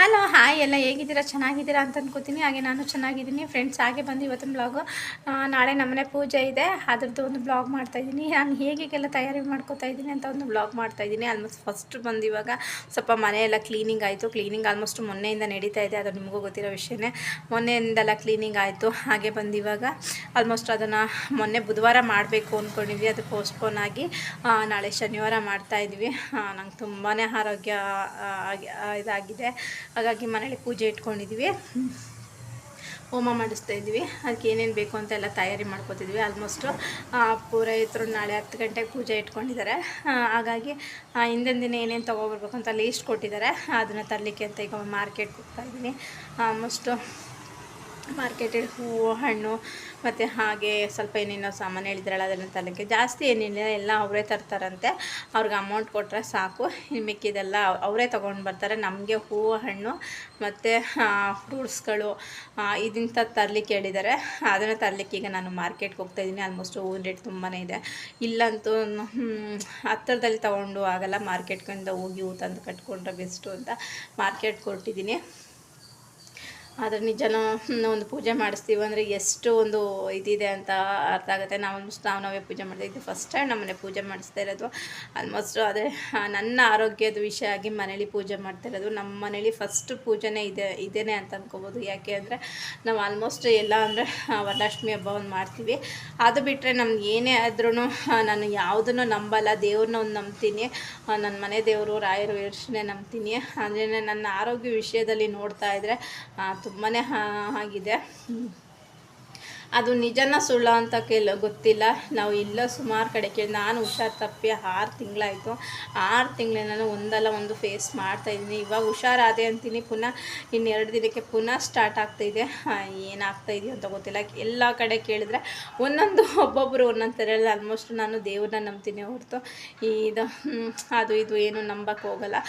Hello, hi ಎಲ್ಲ ಹೇಗಿದ್ದೀರಾ? ಚೆನ್ನಾಗಿದ್ದೀರಾ ಅಂತ ಅನ್ಕೋತೀನಿ. ಹಾಗೆ ನಾನು ಚೆನ್ನಾಗಿದ್ದೀನಿ. ಫ್ರೆಂಡ್ಸ್ ಹಾಗೆ ಬಂದು ಇವತ್ತಿನ ಬ್ಲಾಗು ನಾಳೆ ನಮ್ಮನೆ ಪೂಜೆ ಇದೆ. ಅದ್ರದ್ದು ಒಂದು ಬ್ಲಾಗ್ ಮಾಡ್ತಾಯಿದ್ದೀನಿ ನಾನು ಹೇಗೆಲ್ಲ ತಯಾರಿ ಮಾಡ್ಕೋತಾ ಇದ್ದೀನಿ ಅಂತ ಒಂದು ಬ್ಲಾಗ್ ಮಾಡ್ತಾಯಿದ್ದೀನಿ ಆಲ್ಮೋಸ್ಟ್ ಫಸ್ಟ್ ಬಂದು ಇವಾಗ ಸ್ವಲ್ಪ ಮನೆಯೆಲ್ಲ ಕ್ಲೀನಿಂಗ್ ಆಯಿತು. ಕ್ಲೀನಿಂಗ್ ಆಲ್ಮೋಸ್ಟ್ ಮೊನ್ನೆಯಿಂದ ನಡೀತಾ ಇದೆ. ಅದು ನಿಮಗೂ ಗೊತ್ತಿರೋ ವಿಷಯನೇ. ಮೊನ್ನೆಯಿಂದೆಲ್ಲ ಕ್ಲೀನಿಂಗ್ ಆಯಿತು. ಹಾಗೆ ಬಂದು ಇವಾಗ ಆಲ್ಮೋಸ್ಟ್ ಅದನ್ನು ಮೊನ್ನೆ ಬುಧವಾರ ಮಾಡಬೇಕು ಅಂದ್ಕೊಂಡಿದ್ವಿ ಅದು ಪೋಸ್ಟ್ಪೋನ್ ಆಗಿ ನಾಳೆ ಶನಿವಾರ ಮಾಡ್ತಾಯಿದ್ವಿ ನಂಗೆ ತುಂಬಾ ಆರೋಗ್ಯ ಇದಾಗಿದೆ. ಹಾಗಾಗಿ ಮನೇಲಿ ಪೂಜೆ ಇಟ್ಕೊಂಡಿದ್ವಿ. ಹೋಮ ಮಾಡಿಸ್ತಾ ಇದ್ವಿ ಅದಕ್ಕೆ ಏನೇನು ಬೇಕು ಅಂತ ಎಲ್ಲ ತಯಾರಿ ಮಾಡ್ಕೋತಿದ್ವಿ ಆಲ್ಮೋಸ್ಟು ಪೂರೈತರು ನಾಳೆ ಹತ್ತು ಗಂಟೆಗೆ ಪೂಜೆ ಇಟ್ಕೊಂಡಿದ್ದಾರೆ. ಹಾಗಾಗಿ ಹಿಂದಿನ ದಿನ ಏನೇನು ತೊಗೊಬರ್ಬೇಕು ಅಂತ ಲೀಸ್ಟ್ ಕೊಟ್ಟಿದ್ದಾರೆ. ಅದನ್ನು ತರಲಿಕ್ಕೆ ಅಂತ ಈಗ ಮಾರ್ಕೆಟ್ಗೆ ಹೋಗ್ತಾ ಇದ್ದೀನಿ ಆಲ್ಮೋಸ್ಟು ಮಾರ್ಕೆಟಲ್ಲಿ ಹೂವು, ಹಣ್ಣು, ಮತ್ತು ಹಾಗೆ ಸ್ವಲ್ಪ ಏನೇನೋ ಸಾಮಾನು ಹೇಳಿದ್ರಲ್ಲ, ಅದನ್ನು ತರಲಿಕ್ಕೆ. ಜಾಸ್ತಿ ಏನಿಲ್ಲ, ಎಲ್ಲ ಅವರೇ ತರ್ತಾರಂತೆ. ಅವ್ರಿಗೆ ಅಮೌಂಟ್ ಕೊಟ್ಟರೆ ಸಾಕು. ಇನ್ನು ಮಿಕ್ಕಿದೆಲ್ಲ ಅವರೇ ತೊಗೊಂಡು ಬರ್ತಾರೆ. ನಮಗೆ ಹೂವು, ಹಣ್ಣು, ಮತ್ತು ಫ್ರೂಟ್ಸ್ಗಳು ಇದಿಂತ ತರಲಿಕ್ಕೆ ಹೇಳಿದ್ದಾರೆ. ಅದನ್ನು ತರಲಿಕ್ಕೆ ಈಗ ನಾನು ಮಾರ್ಕೆಟ್ಗೆ ಹೋಗ್ತಾ ಇದ್ದೀನಿ. ಆಲ್ಮೋಸ್ಟ್ ಹೂವಿನ ರೇಟ್ ತುಂಬಾ ಇದೆ. ಇಲ್ಲಂತೂ ಹತ್ತಿರದಲ್ಲಿ ತೊಗೊಂಡು ಆಗಲ್ಲ. ಮಾರ್ಕೆಟ್ಗಿಂದ ಹೋಗಿ ಹೂ ತಂದು ಕಟ್ಕೊಂಡ್ರೆ ಬೆಸ್ಟು ಅಂತ ಮಾರ್ಕೆಟ್ ಕೊಟ್ಟಿದ್ದೀನಿ. ಆದರೆ ನಿಜನ ಒಂದು ಪೂಜೆ ಮಾಡಿಸ್ತೀವಿ ಅಂದರೆ ಎಷ್ಟು ಒಂದು ಇದಿದೆ ಅಂತ ಅರ್ಥ ಆಗುತ್ತೆ. ನಾವು ನಾವು ನಾವೇ ಪೂಜೆ ಮಾಡ್ತೀವಿ ಇದು ಫಸ್ಟ್ ಟೈಮ್ ನಮ್ಮನೆ ಪೂಜೆ ಮಾಡಿಸ್ತಾ ಇರೋದು. ಆಲ್ಮೋಸ್ಟ್ ಅದೇ ನನ್ನ ಆರೋಗ್ಯದ ವಿಷಯ ಆಗಿ ಮನೇಲಿ ಪೂಜೆ ಮಾಡ್ತಾ ಇರೋದು. ನಮ್ಮ ಮನೇಲಿ ಫಸ್ಟ್ ಪೂಜೆನೇ ಇದೆ, ಇದೇನೆ ಅಂತ ಅಂದ್ಕೋಬೋದು ಯಾಕೆ ಅಂದರೆ, ನಾವು ಆಲ್ಮೋಸ್ಟ್ ಎಲ್ಲ ಅಂದರೆ ವರಲಕ್ಷ್ಮಿ ಹಬ್ಬವನ್ನು ಮಾಡ್ತೀವಿ. ಅದು ಬಿಟ್ಟರೆ ನಮ್ಗೆ ಏನೇ ಆದ್ರೂ ನಾನು ಯಾವುದನ್ನು ನಂಬಲ್ಲ. ದೇವ್ರನ್ನ ಒಂದು ನಂಬ್ತೀನಿ. ನನ್ನ ಮನೆ ದೇವರು ರಾಯರು ವೀರಶನೇ ನಂಬ್ತೀನಿ. ಅಂದರೆ ನನ್ನ ಆರೋಗ್ಯ ವಿಷಯದಲ್ಲಿ ನೋಡ್ತಾ ಇದ್ದರೆ ತುಂಬಾ ಆಗಿದೆ ಅದು ನಿಜನ ಸುಳ್ಳ ಅಂತ ಕೇಳ ಗೊತ್ತಿಲ್ಲ. ನಾವು ಇಲ್ಲ ಸುಮಾರು ಕಡೆ ಕೇಳಿ, ನಾನು ಹುಷಾರು ತಪ್ಪಿ ಆರು ತಿಂಗಳಾಯಿತು. ಆರು ತಿಂಗಳ ನಾನು ಒಂದಲ್ಲ ಒಂದು ಫೇಸ್ ಮಾಡ್ತಾಯಿದ್ದೀನಿ ಇವಾಗ ಹುಷಾರಾದೆ ಅಂತೀನಿ. ಪುನಃ ಇನ್ನೆರಡು ದಿನಕ್ಕೆ ಪುನಃ ಸ್ಟಾರ್ಟ್ ಆಗ್ತಾಯಿದೆ ಏನಾಗ್ತಾ ಇದೆಯೋ ಅಂತ ಗೊತ್ತಿಲ್ಲ. ಎಲ್ಲ ಕಡೆ ಕೇಳಿದ್ರೆ ಒಂದೊಂದು ಒಬ್ಬೊಬ್ಬರು ಒಂದೊಂದು ಥರ ಆಲ್ಮೋಸ್ಟ್ ನಾನು ದೇವ್ರನ್ನ ನಂಬ್ತೀನಿ ಹೊರತು. ಇದು ಅದು, ಇದು ಏನು ನಂಬಕ್ಕೆ ಹೋಗಲ್ಲ.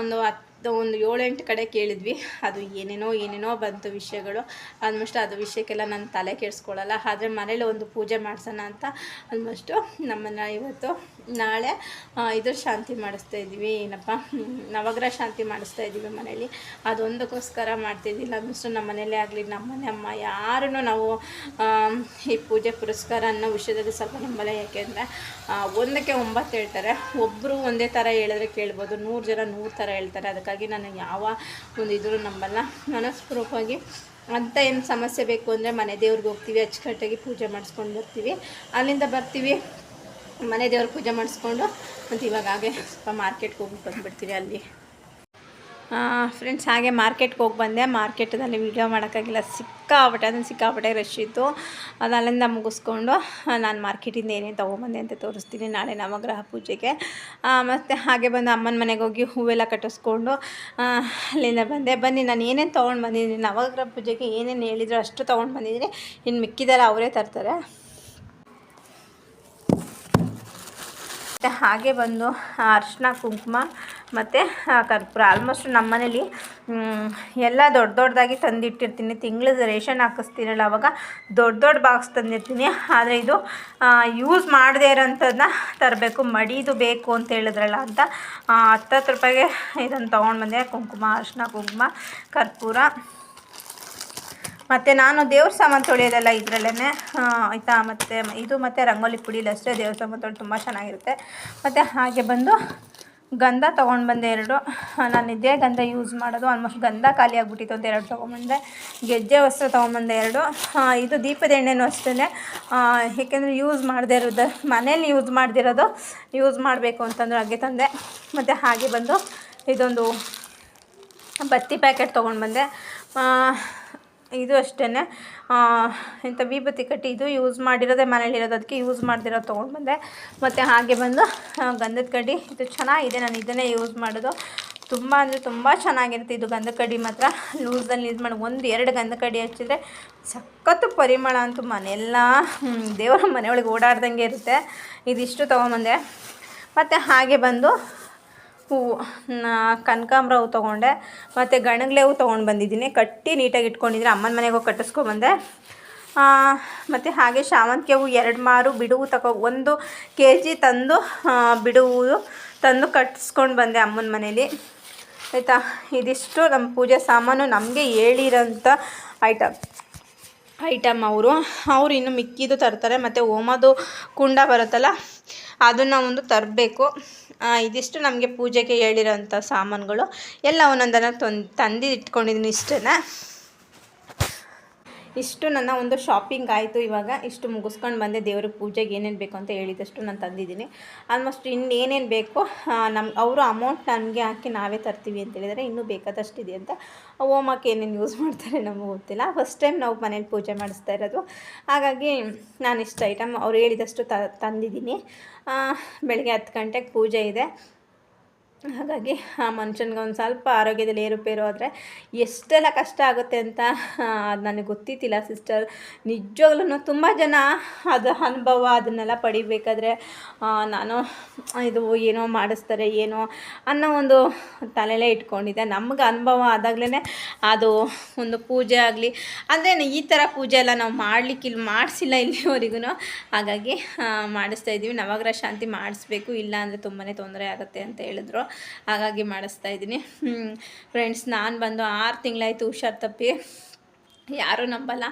ಒಂದು ಹತ್ತು ಒಂದು ಏಳೆಂಟು ಕಡೆ ಕೇಳಿದ್ವಿ. ಅದು ಏನೇನೋ ಏನೇನೋ ಬಂತು ವಿಷಯಗಳು. ಆಲ್ಮೋಸ್ಟ್ ಅದು ವಿಷಯಕ್ಕೆಲ್ಲ ನಾನು ತಲೆ ಕೆಡಿಸ್ಕೊಳ್ಳಲ್ಲ ಆದರೆ ಮನೇಲಿ ಒಂದು ಪೂಜೆ ಮಾಡ್ಸೋಣ ಅಂತ ಆಲ್ಮೋಸ್ಟು ನಮ್ಮನ್ನು ಇವತ್ತು ನಾಳೆ ಇದು ಇದ್ರ ಶಾಂತಿ ಮಾಡಿಸ್ತಾ ಇದ್ದೀವಿ. ಏನಪ್ಪ? ನವಗ್ರಹ ಶಾಂತಿ ಮಾಡಿಸ್ತಾ ಇದ್ದೀವಿ ಮನೇಲಿ. ಅದೊಂದಕ್ಕೋಸ್ಕರ ಮಾಡ್ತಿದ್ದಿಲ್ಲ ಆಲ್ಮೋಸ್ಟು ನಮ್ಮ ಮನೇಲೇ ಆಗಲಿ, ನಮ್ಮ ಮನೆ ಅಮ್ಮ ಯಾರೂ ನಾವು ಈ ಪೂಜೆ ಪುರಸ್ಕಾರ ಅನ್ನೋ ವಿಷಯದಲ್ಲಿ ಸ್ವಲ್ಪ ನಂಬಲ್ಲ ಯಾಕೆಂದರೆ ಒಂದಕ್ಕೆ ಒಂಬತ್ತು ಹೇಳ್ತಾರೆ. ಒಬ್ಬರು ಒಂದೇ ಥರ ಹೇಳಿದ್ರೆ ಕೇಳ್ಬೋದು. ನೂರು ಜನ ನೂರು ಥರ ಹೇಳ್ತಾರೆ. ಅದಕ್ಕಾಗಿ ನಾನು ಯಾವ ಒಂದು ಇದ್ರೂ ನಂಬಲ್ಲ. ಮನಸ್ಪೂರ್ವಕವಾಗಿ ಅಂತ ಏನು ಸಮಸ್ಯೆ ಬೇಕು ಅಂದರೆ ಮನೆ ದೇವ್ರಿಗೆ ಹೋಗ್ತೀವಿ, ಅಚ್ಚುಕಟ್ಟಾಗಿ ಪೂಜೆ ಮಾಡಿಸ್ಕೊಂಡು ಬರ್ತೀವಿ. ಅಲ್ಲಿಂದ ಬರ್ತೀವಿ, ಮನೆ ದೇವ್ರ ಪೂಜೆ ಮಾಡಿಸ್ಕೊಂಡು ಮತ್ತು ಇವಾಗ ಹಾಗೆ ಸ್ವಲ್ಪ ಮಾರ್ಕೆಟ್ಗೆ ಹೋಗಿ ಬಂದುಬಿಡ್ತೀವಿ ಅಲ್ಲಿ. ಫ್ರೆಂಡ್ಸ್ ಹಾಗೆ ಮಾರ್ಕೆಟ್ಗೆ ಹೋಗಿ ಬಂದೆ. ಮಾರ್ಕೆಟಲ್ಲಿ ವೀಡಿಯೋ ಮಾಡೋಕ್ಕಾಗಿಲ್ಲ. ಸಿಕ್ಕಾಪಟ್ಟೆ, ಅದನ್ನು ಸಿಕ್ಕಾಪಟ್ಟೆ ರಶ್ ಇತ್ತು. ಅದು ಅಲ್ಲಿಂದ ಮುಗಿಸ್ಕೊಂಡು ನಾನು ಮಾರ್ಕೆಟಿಂದ ಏನೇನು ತೊಗೊಂಬಂದೆ ಅಂತ ತೋರಿಸ್ತೀನಿ ನಾಳೆ ನವಗ್ರಹ ಪೂಜೆಗೆ. ಮತ್ತು ಹಾಗೆ ಬಂದು ಅಮ್ಮನ ಮನೆಗೆ ಹೋಗಿ ಹೂವೆಲ್ಲ ಕಟ್ಟಿಸ್ಕೊಂಡು ಅಲ್ಲಿಂದ ಬಂದೆ. ಬನ್ನಿ, ನಾನು ಏನೇನು ತೊಗೊಂಡು ಬಂದಿದ್ದೀನಿ, ನವಗ್ರಹ ಪೂಜೆಗೆ ಏನೇನು ಹೇಳಿದ್ರು ಅಷ್ಟು ತೊಗೊಂಡು ಬಂದಿದ್ದೀನಿ. ಇನ್ನು ಮಿಕ್ಕಿದೆಲ್ಲ ಅವರೇ ತರ್ತಾರೆ. ಹಾಗೆ ಬಂದು ಅರ್ಶಿನ ಕುಂಕುಮ ಮತ್ತು ಕರ್ಪೂರ. ಆಲ್ಮೋಸ್ಟ್ ನಮ್ಮ ಮನೇಲಿ ಎಲ್ಲ ದೊಡ್ಡ ದೊಡ್ಡದಾಗಿ ತಂದಿಟ್ಟಿರ್ತೀನಿ. ತಿಂಗಳದ ರೇಷನ್ ಹಾಕಿಸ್ತೀನಲ್ಲ ಅವಾಗ ದೊಡ್ಡ ದೊಡ್ಡ ಬಾಕ್ಸ್ ತಂದಿರ್ತೀನಿ. ಆದರೆ ಇದು ಯೂಸ್ ಮಾಡದೇ ಇರೋಂಥದ್ದನ್ನ ತರಬೇಕು. ಮಡಿದು ಬೇಕು ಅಂತ ಹೇಳಿದ್ರಲ್ಲ ಅಂತ ಹತ್ತತ್ತು ರೂಪಾಯಿಗೆ ಇದನ್ನು ತೊಗೊಂಡು ಬಂದೆ. ಕುಂಕುಮ ಅರ್ಶಿನ ಕುಂಕುಮ, ಕರ್ಪೂರ. ಮತ್ತು ನಾನು ದೇವ್ರ ಸಾಮಾನು ತೊಳೆಯೋದೆಲ್ಲ ಇದರಲ್ಲೇ ಆಯಿತಾ? ಮತ್ತು ಇದು ಮತ್ತು ರಂಗೋಲಿ ಪುಡಿಲಿ ಅಷ್ಟೇ ದೇವ್ರ ಸಾಮಾನು ತೊಳೆದು ತುಂಬ ಚೆನ್ನಾಗಿರುತ್ತೆ. ಮತ್ತು ಹಾಗೆ ಬಂದು ಗಂಧ ತೊಗೊಂಡು ಬಂದೆ ಎರಡು. ನಾನು ಇದೇ ಗಂಧ ಯೂಸ್ ಮಾಡೋದು. ಆಲ್ಮೋಸ್ಟ್ ಗಂಧ ಖಾಲಿ ಆಗಿಬಿಟ್ಟಿತ್ತು ಅಂತ ಎರಡು ತೊಗೊಂಬಂದೆ ಗೆಜ್ಜೆ ವಸ್ತ್ರ ತೊಗೊಂಬಂದೆ ಎರಡು. ಇದು ದೀಪದ ಎಣ್ಣೆನೂ ಅಷ್ಟೇ ಏಕೆಂದರೆ ಯೂಸ್ ಮಾಡದೇ ಇರೋದು, ಮನೇಲಿ ಯೂಸ್ ಮಾಡದಿರೋದು ಯೂಸ್ ಮಾಡಬೇಕು ಅಂತಂದ್ರೆ ಹಾಗೆ ತಂದೆ. ಮತ್ತು ಹಾಗೆ ಬಂದು ಇದೊಂದು ಬತ್ತಿ ಪ್ಯಾಕೆಟ್ ತೊಗೊಂಡು ಬಂದೆ. ಇದು ಅಷ್ಟೇ ಇಂಥ ವಿಭೂತಿ ಕಟ್ಟಿ ಇದು ಯೂಸ್ ಮಾಡಿರೋದೇ ಮನೇಲಿರೋದು. ಅದಕ್ಕೆ ಯೂಸ್ ಮಾಡ್ದಿರೋ ತೊಗೊಂಡು ಬಂದೆ. ಮತ್ತು ಹಾಗೆ ಬಂದು ಗಂಧದ ಕಡ್ಡಿ. ಇದು ಚೆನ್ನಾಗಿದೆ. ನಾನು ಇದನ್ನೇ ಯೂಸ್ ಮಾಡೋದು. ತುಂಬ ಅಂದರೆ ತುಂಬ ಚೆನ್ನಾಗಿರುತ್ತೆ ಇದು ಗಂಧ ಕಡ್ಡಿ ಮಾತ್ರ. ಲೂಸಲ್ಲಿ ಯೂಸ್ ಮಾಡಿ ಒಂದು ಎರಡು ಗಂಧ ಕಡ್ಡಿ ಹಚ್ಚಿದ್ರೆ ಸಖತ್ತು ಪರಿಮಳ ಅಂತೂ ಮನೆಯೆಲ್ಲ ದೇವರ ಮನೆಯೊಳಗೆ ಓಡಾಡ್ದಂಗೆ ಇರುತ್ತೆ. ಇದಿಷ್ಟು ತೊಗೊಂಬಂದೆ ಮತ್ತು ಹಾಗೆ ಬಂದು ಹೂವು ಕನಕಾಂಬ್ರ ಹೂವು ತೊಗೊಂಡೆ ಮತ್ತು ಗಣಗ್ಲೆ ಹೂ ತೊಗೊಂಡು ಬಂದಿದ್ದೀನಿ. ಕಟ್ಟಿ ನೀಟಾಗಿ ಇಟ್ಕೊಂಡಿದ್ರೆ ಅಮ್ಮನ ಮನೆಗೆ ಹೋಗಿ ಕಟ್ಟಿಸ್ಕೊಬಂದೆ ಮತ್ತು ಹಾಗೆ ಶಾವಂತಿಗೆ ಹೂವು ಎರಡು ಮಾರು ಬಿಡು ಹೂ ತಗೋ ಒಂದು ಕೆ ಜಿ ತಂದು ಆ, ಬಿಡು ಹೂವು ತಂದು ಕಟ್ಟಿಸ್ಕೊಂಡು ಬಂದೆ ಅಮ್ಮನ ಮನೇಲಿ. ಆಯಿತಾ? ಇದಿಷ್ಟು ನಮ್ಮ ಪೂಜೆ ಸಾಮಾನು ನಮಗೆ ಹೇಳಿರೋಂಥ ಐಟಮ್. ಐಟಮ್ ಅವರು. ಅವ್ರು ಇನ್ನು ಮಿಕ್ಕಿದು ತರ್ತಾರೆ ಮತ್ತು ಓಮದು ಕುಂಡ ಬರುತ್ತಲ್ಲ ಅದನ್ನು ಒಂದು ತರಬೇಕು. ಇದಿಷ್ಟು ನಮಗೆ ಪೂಜೆಗೆ ಹೇಳಿರೋಂಥ ಸಾಮಾನುಗಳು. ಎಲ್ಲ ಒಂದೊಂದನ್ನು ತಂದು ತಂದು ಇಟ್ಕೊಂಡಿದ್ದೀನಿ ಇಷ್ಟನ್ನು. ಇಷ್ಟು ನನ್ನ ಒಂದು ಶಾಪಿಂಗ್ ಆಯಿತು ಇವಾಗ. ಇಷ್ಟು ಮುಗಿಸ್ಕೊಂಡು ಬಂದೆ ದೇವ್ರ ಪೂಜೆಗೆ ಏನೇನು ಬೇಕು ಅಂತ ಹೇಳಿದಷ್ಟು ನಾನು ತಂದಿದ್ದೀನಿ. ಆಲ್ಮೋಸ್ಟ್ ಇನ್ನೇನೇನು ಬೇಕೋ ನಮ್ಮ ಅವರು ಅಮೌಂಟ್ ನಮಗೆ ಹಾಕಿ ನಾವೇ ತರ್ತೀವಿ ಅಂತ ಹೇಳಿದರೆ ಇನ್ನೂ ಬೇಕಾದಷ್ಟಿದೆ ಅಂತ. ಹೋಮಕ್ಕೆ ಏನೇನು ಯೂಸ್ ಮಾಡ್ತಾರೆ ನಮಗೆ ಗೊತ್ತಿಲ್ಲ. ಫಸ್ಟ್ ಟೈಮ್ ನಾವು ಮನೇಲಿ ಪೂಜೆ ಮಾಡಿಸ್ತಾ ಇರೋದು. ಹಾಗಾಗಿ ನಾನು ಇಷ್ಟು ಐಟಮ್ ಅವ್ರು ಹೇಳಿದಷ್ಟು ತಂದಿದ್ದೀನಿ. ಬೆಳಗ್ಗೆ ಹತ್ತು ಗಂಟೆಗೆ ಪೂಜೆ ಇದೆ. ಹಾಗಾಗಿ ಆ ಮನುಷ್ಯನಿಗೆ ಒಂದು ಸ್ವಲ್ಪ ಆರೋಗ್ಯದಲ್ಲಿ ಏರುಪೇರು ಆದರೆ ಎಷ್ಟೆಲ್ಲ ಕಷ್ಟ ಆಗುತ್ತೆ ಅಂತ ಅದು ನನಗೆ ಗೊತ್ತಿತ್ತಿಲ್ಲ ಸಿಸ್ಟರ್. ನಿಜವಾಗ್ಲೂ ತುಂಬ ಜನ ಅದು ಅನುಭವ ಅದನ್ನೆಲ್ಲ ಪಡಿಬೇಕಾದ್ರೆ ನಾನು ಇದು ಏನೋ ಮಾಡಿಸ್ತಾರೆ, ಏನೋ ಅನ್ನೋ ಒಂದು ತಲೆಲೆ ಇಟ್ಕೊಂಡಿದ್ದೆ. ನಮ್ಗೆ ಅನುಭವ ಆದಾಗಲೇ ಅದು ಒಂದು ಪೂಜೆ ಆಗಲಿ ಅಂದರೆ ಈ ಥರ ಪೂಜೆ ಎಲ್ಲ ನಾವು ಮಾಡಲಿಕ್ಕೆ ಇಲ್ಲಿ ಮಾಡಿಸಿಲ್ಲ ಇಲ್ಲಿವರೆಗೂ ಹಾಗಾಗಿ ಮಾಡಿಸ್ತಾ ಇದ್ದೀವಿ ನವಗ್ರಹ ಶಾಂತಿ ಮಾಡಿಸ್ಬೇಕು, ಇಲ್ಲ ಅಂದರೆ ತುಂಬಾ ತೊಂದರೆ ಆಗುತ್ತೆ ಅಂತ ಹೇಳಿದ್ರು. ಹಾಗಾಗಿ ಮಾಡಿಸ್ತಾ ಇದ್ದೀನಿ. ಫ್ರೆಂಡ್ಸ್ ನಾನು ಬಂದು ಆರು ತಿಂಗಳಾಯಿತು ಹುಷಾರು ತಪ್ಪಿ. ಯಾರೂ ನಂಬಲ್ಲ.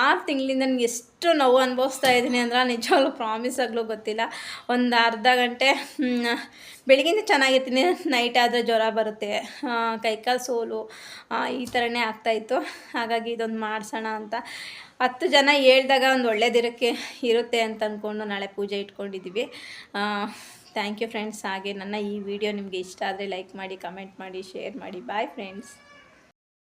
ಆರು ತಿಂಗಳಿಂದ ನನಗೆ ಎಷ್ಟು ನೋವು ಅನುಭವಿಸ್ತಾ ಇದ್ದೀನಿ ಅಂದ್ರೆ ನಿಜವಾಗ್ಲೂ ಪ್ರಾಮಿಸ್ ಆಗಲೂ ಗೊತ್ತಿಲ್ಲ. ಒಂದು ಅರ್ಧ ಗಂಟೆ ಬೆಳಗಿಂದ ಚೆನ್ನಾಗಿರ್ತೀನಿ. ನೈಟ್ ಆದರೆ ಜ್ವರ ಬರುತ್ತೆ. ಕೈಕಾಲು ಸೋಲು ಈ ಥರನೇ ಆಗ್ತಾಯಿತ್ತು ಹಾಗಾಗಿ ಇದೊಂದು ಮಾಡಿಸೋಣ ಅಂತ. ಹತ್ತು ಜನ ಹೇಳ್ದಾಗ ಒಂದು ಒಳ್ಳೆಯದಿರೋಕ್ಕೆ ಇರುತ್ತೆ ಅಂತ ಅಂದ್ಕೊಂಡು ನಾಳೆ ಪೂಜೆ ಇಟ್ಕೊಂಡಿದ್ದೀವಿ ಥ್ಯಾಂಕ್ ಯು ಫ್ರೆಂಡ್ಸ್ ಹಾಗೆ ನನ್ನ ಈ ವಿಡಿಯೋ ನಿಮಗೆ ಇಷ್ಟ ಆದರೆ ಲೈಕ್ ಮಾಡಿ ಕಮೆಂಟ್ ಮಾಡಿ ಶೇರ್ ಮಾಡಿ. Bye friends